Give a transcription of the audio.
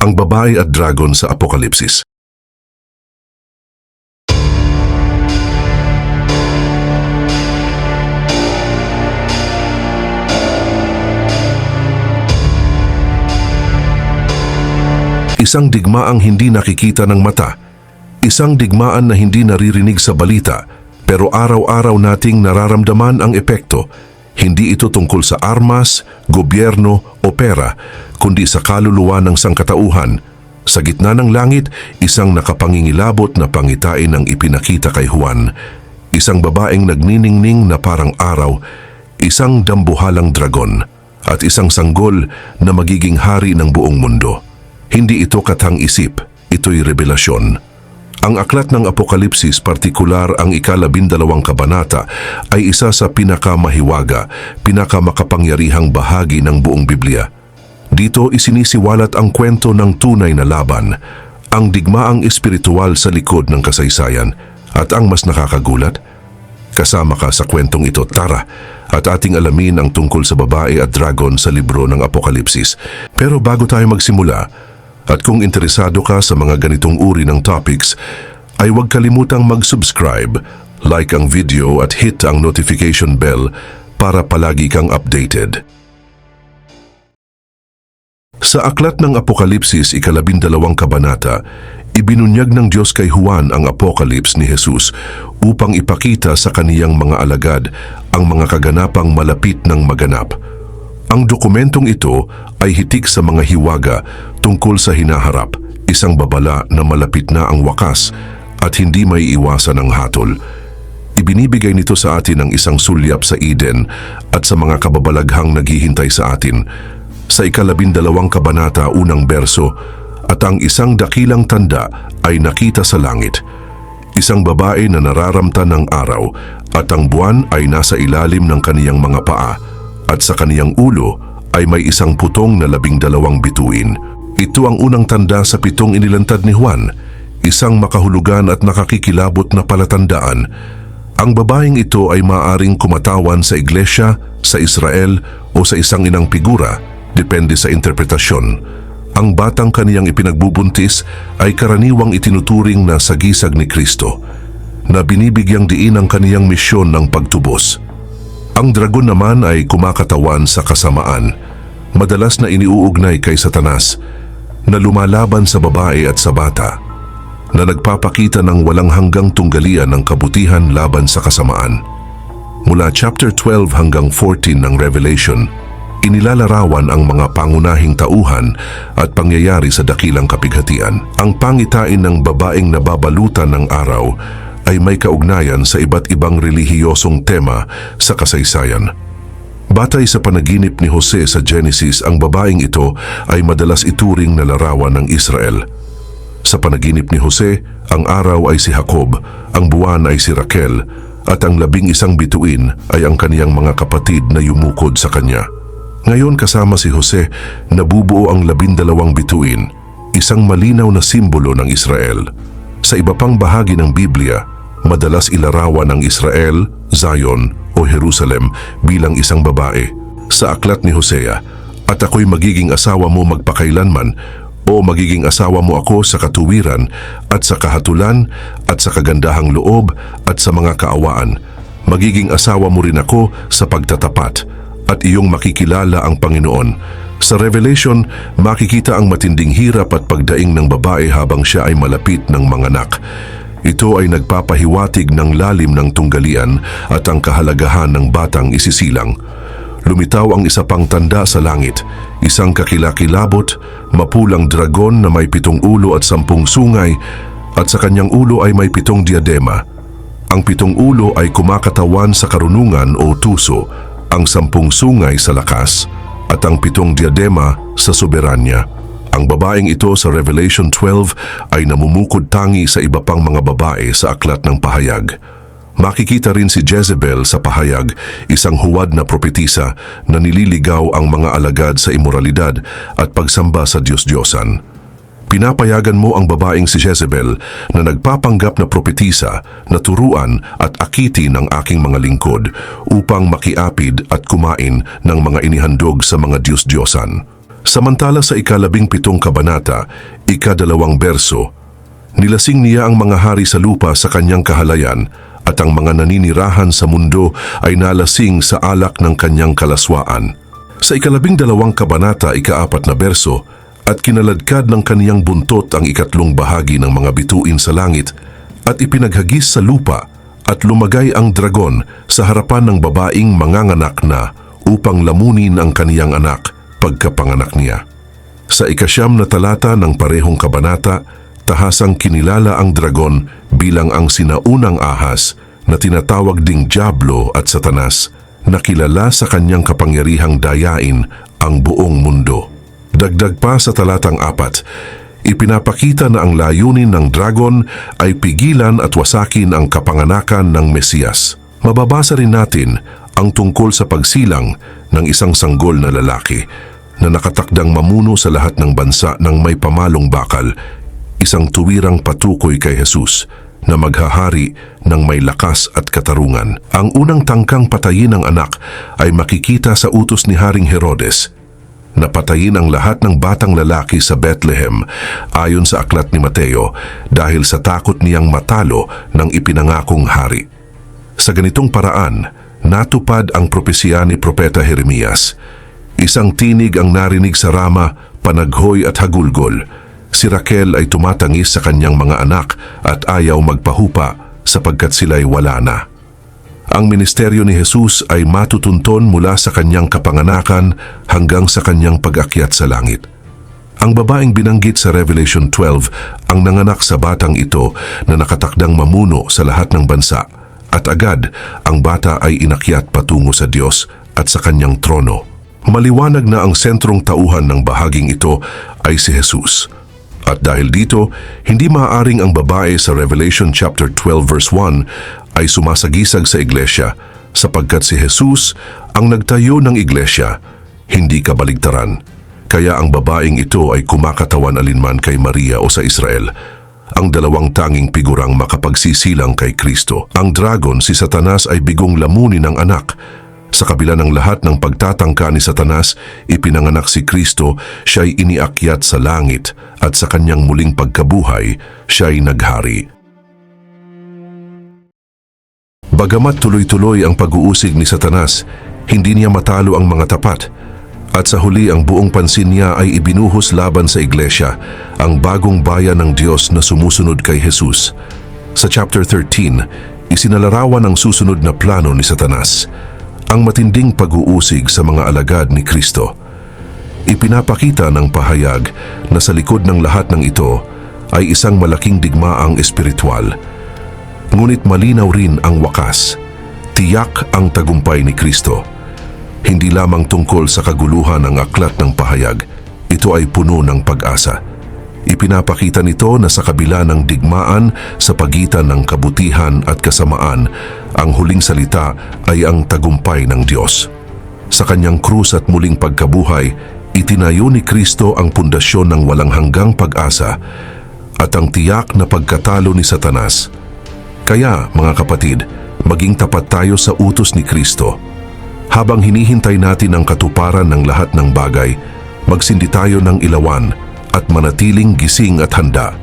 Ang babae at dragon sa Apokalipsis. Isang digmaang hindi nakikita ng mata. Isang digmaan na hindi naririnig sa balita, pero araw-araw nating nararamdaman ang epekto. Hindi ito tungkol sa armas, gobyerno o pera, kundi sa kaluluwa ng sangkatauhan. Sa gitna ng langit, isang nakapangingilabot na pangitain ang ipinakita kay Juan. Isang babaeng nagniningning na parang araw, isang dambuhalang dragon, at isang sanggol na magiging hari ng buong mundo. Hindi ito katang isip, ito'y revelasyon. Ang aklat ng Apokalipsis, partikular ang ikalabindalawang kabanata, ay isa sa pinakamahiwaga, pinakamakapangyarihang bahagi ng buong Biblia. Dito isinisiwalat ang kwento ng tunay na laban, ang digmaang espiritual sa likod ng kasaysayan, at ang mas nakakagulat, kasama ka sa kwentong ito, tara, at ating alamin ang tungkol sa babae at dragon sa libro ng Apokalipsis. Pero bago tayo magsimula, at kung interesado ka sa mga ganitong uri ng topics, ay huwag kalimutang mag-subscribe, like ang video at hit ang notification bell para palagi kang updated. Sa aklat ng Apokalipsis, ikalabindalawang kabanata, ibinunyag ng Diyos kay Juan ang Apokalips ni Jesus upang ipakita sa kaniyang mga alagad ang mga kaganapang malapit ng maganap. Ang dokumentong ito ay hitik sa mga hiwaga tungkol sa hinaharap, isang babala na malapit na ang wakas at hindi may iwasan ang hatol. Ibinibigay nito sa atin ang isang sulyap sa Eden at sa mga kababalaghang naghihintay sa atin. Sa ikalabindalawang kabanata unang berso, at ang isang dakilang tanda ay nakita sa langit. Isang babae na nararamta ng araw at ang buwan ay nasa ilalim ng kaniyang mga paa at sa kaniyang ulo ay may isang putong na labing dalawang bituin. Ito ang unang tanda sa pitong inilantad ni Juan, isang makahulugan at nakakikilabot na palatandaan. Ang babaeng ito ay maaring kumatawan sa iglesia, sa Israel o sa isang inang figura, depende sa interpretasyon. Ang batang kaniyang ipinagbubuntis ay karaniwang itinuturing na sagisag ni Kristo, na binibigyang diin ang kaniyang misyon ng pagtubos. Ang dragon naman ay kumakatawan sa kasamaan, madalas na iniuugnay kay Satanas, na lumalaban sa babae at sa bata, na nagpapakita ng walang hanggang tunggalian ng kabutihan laban sa kasamaan. Mula chapter 12 hanggang 14 ng Revelation, inilalarawan ang mga pangunahing tauhan at pangyayari sa dakilang kapighatian. Ang pangitain ng babaeng nababalutan ng araw ay may kaugnayan sa iba't ibang relihiyosong tema sa kasaysayan. Batay sa panaginip ni Jose sa Genesis, ang babaeng ito ay madalas ituring na larawan ng Israel. Sa panaginip ni Jose, ang araw ay si Jacob, ang buwan ay si Raquel, at ang labing isang bituin ay ang kaniyang mga kapatid na yumukod sa kanya. Ngayon kasama si Jose, nabubuo ang labindalawang bituin, isang malinaw na simbolo ng Israel. Sa iba pang bahagi ng Biblia, madalas ilarawan ang Israel, Zion o Jerusalem bilang isang babae. Sa aklat ni Hosea, at ako'y magiging asawa mo magpakailanman o magiging asawa mo ako sa katuwiran at sa kahatulan at sa kagandahang loob at sa mga kaawaan. Magiging asawa mo rin ako sa pagtatapat at iyong makikilala ang Panginoon. Sa Revelation, makikita ang matinding hirap at pagdaing ng babae habang siya ay malapit ng manganak. Ito ay nagpapahiwatig ng lalim ng tunggalian at ang kahalagahan ng batang isisilang. Lumitaw ang isa pang tanda sa langit, isang kakilakilabot, mapulang dragon na may pitong ulo at sampung sungay at sa kanyang ulo ay may pitong diadema. Ang pitong ulo ay kumakatawan sa karunungan o tuso, ang sampung sungay sa lakas at ang pitong diadema sa soberanya. Ang babaeng ito sa Revelation 12 ay namumukod tangi sa iba pang mga babae sa aklat ng pahayag. Makikita rin si Jezebel sa pahayag, isang huwad na propetisa na nililigaw ang mga alagad sa imoralidad at pagsamba sa Diyos-Diyosan. Pinapayagan mo ang babaeng si Jezebel na nagpapanggap na propetisa na turuan at akitin ng aking mga lingkod upang makiapid at kumain ng mga inihandog sa mga Diyos-Diyosan. Samantala sa ikalabing pitong kabanata, ikadalawang berso, nilasing niya ang mga hari sa lupa sa kanyang kahalayan at ang mga naninirahan sa mundo ay nalasing sa alak ng kanyang kalaswaan. Sa ikalabing dalawang kabanata, ikaapat na berso, at kinaladkad ng kaniyang buntot ang ikatlong bahagi ng mga bituin sa langit at ipinaghagis sa lupa at lumagay ang dragon sa harapan ng babaeng manganganak na upang lamunin ang kaniyang anak pagkapanganak niya. Sa ikasyam na talata ng parehong kabanata, tahasang kinilala ang dragon bilang ang sinaunang ahas na tinatawag ding Diablo at Satanas na kilala sa kanyang kapangyarihang dayain ang buong mundo. Dagdag pa sa talatang apat, ipinapakita na ang layunin ng dragon ay pigilan at wasakin ang kapanganakan ng Mesiyas. Mababasa rin natin ang tungkol sa pagsilang ng isang sanggol na lalaki na nakatakdang mamuno sa lahat ng bansa ng may pamalong bakal, isang tuwirang patukoy kay Jesus na maghahari ng may lakas at katarungan. Ang unang tangkang patayin ng anak ay makikita sa utos ni Haring Herodes na patayin ang lahat ng batang lalaki sa Bethlehem ayon sa aklat ni Mateo dahil sa takot niyang matalo ng ipinangakong hari. Sa ganitong paraan, natupad ang propesya ni Propeta Jeremias. Isang tinig ang narinig sa Rama, panaghoy at hagulgol. Si Raquel ay tumatangis sa kanyang mga anak at ayaw magpahupa sapagkat sila'y wala na. Ang ministeryo ni Jesus ay matutunton mula sa kanyang kapanganakan hanggang sa kanyang pag-akyat sa langit. Ang babaeng binanggit sa Revelation 12 ang nanganak sa batang ito na nakatakdang mamuno sa lahat ng bansa at agad ang bata ay inakyat patungo sa Diyos at sa kanyang trono. Maliwanag na ang sentrong tauhan ng bahaging ito ay si Jesus. At dahil dito, hindi maaaring ang babae sa Revelation chapter 12 verse 1 ay sumasagisag sa iglesia sapagkat si Jesus ang nagtayo ng iglesia, hindi kabaligtaran. Kaya ang babaeng ito ay kumakatawan alinman kay Maria o sa Israel, ang dalawang tanging figurang makapagsisilang kay Kristo. Ang dragon, si Satanas ay bigong lamunin ng anak. Sa kabila ng lahat ng pagtatangka ni Satanas, ipinanganak si Kristo, siya'y iniakyat sa langit at sa kanyang muling pagkabuhay, siya'y naghari. Bagamat tuloy-tuloy ang pag-uusig ni Satanas, hindi niya matalo ang mga tapat. At sa huli ang buong pansin niya ay ibinuhos laban sa iglesia, ang bagong bayan ng Diyos na sumusunod kay Jesus. Sa chapter 13, isinalarawan ang susunod na plano ni Satanas, ang matinding pag-uusig sa mga alagad ni Kristo. Ipinapakita ng pahayag na sa likod ng lahat ng ito ay isang malaking digmaang espiritual. Ngunit malinaw rin ang wakas. Tiyak ang tagumpay ni Kristo. Hindi lamang tungkol sa kaguluhan ng aklat ng pahayag, ito ay puno ng pag-asa. Ipinapakita nito na sa kabila ng digmaan sa pagitan ng kabutihan at kasamaan, ang huling salita ay ang tagumpay ng Diyos. Sa kanyang krus at muling pagkabuhay, itinayo ni Kristo ang pundasyon ng walang hanggang pag-asa at ang tiyak na pagkatalo ni Satanas. Kaya, mga kapatid, maging tapat tayo sa utos ni Kristo. Habang hinihintay natin ang katuparan ng lahat ng bagay, magsindi tayo ng ilawan at manatiling gising at handa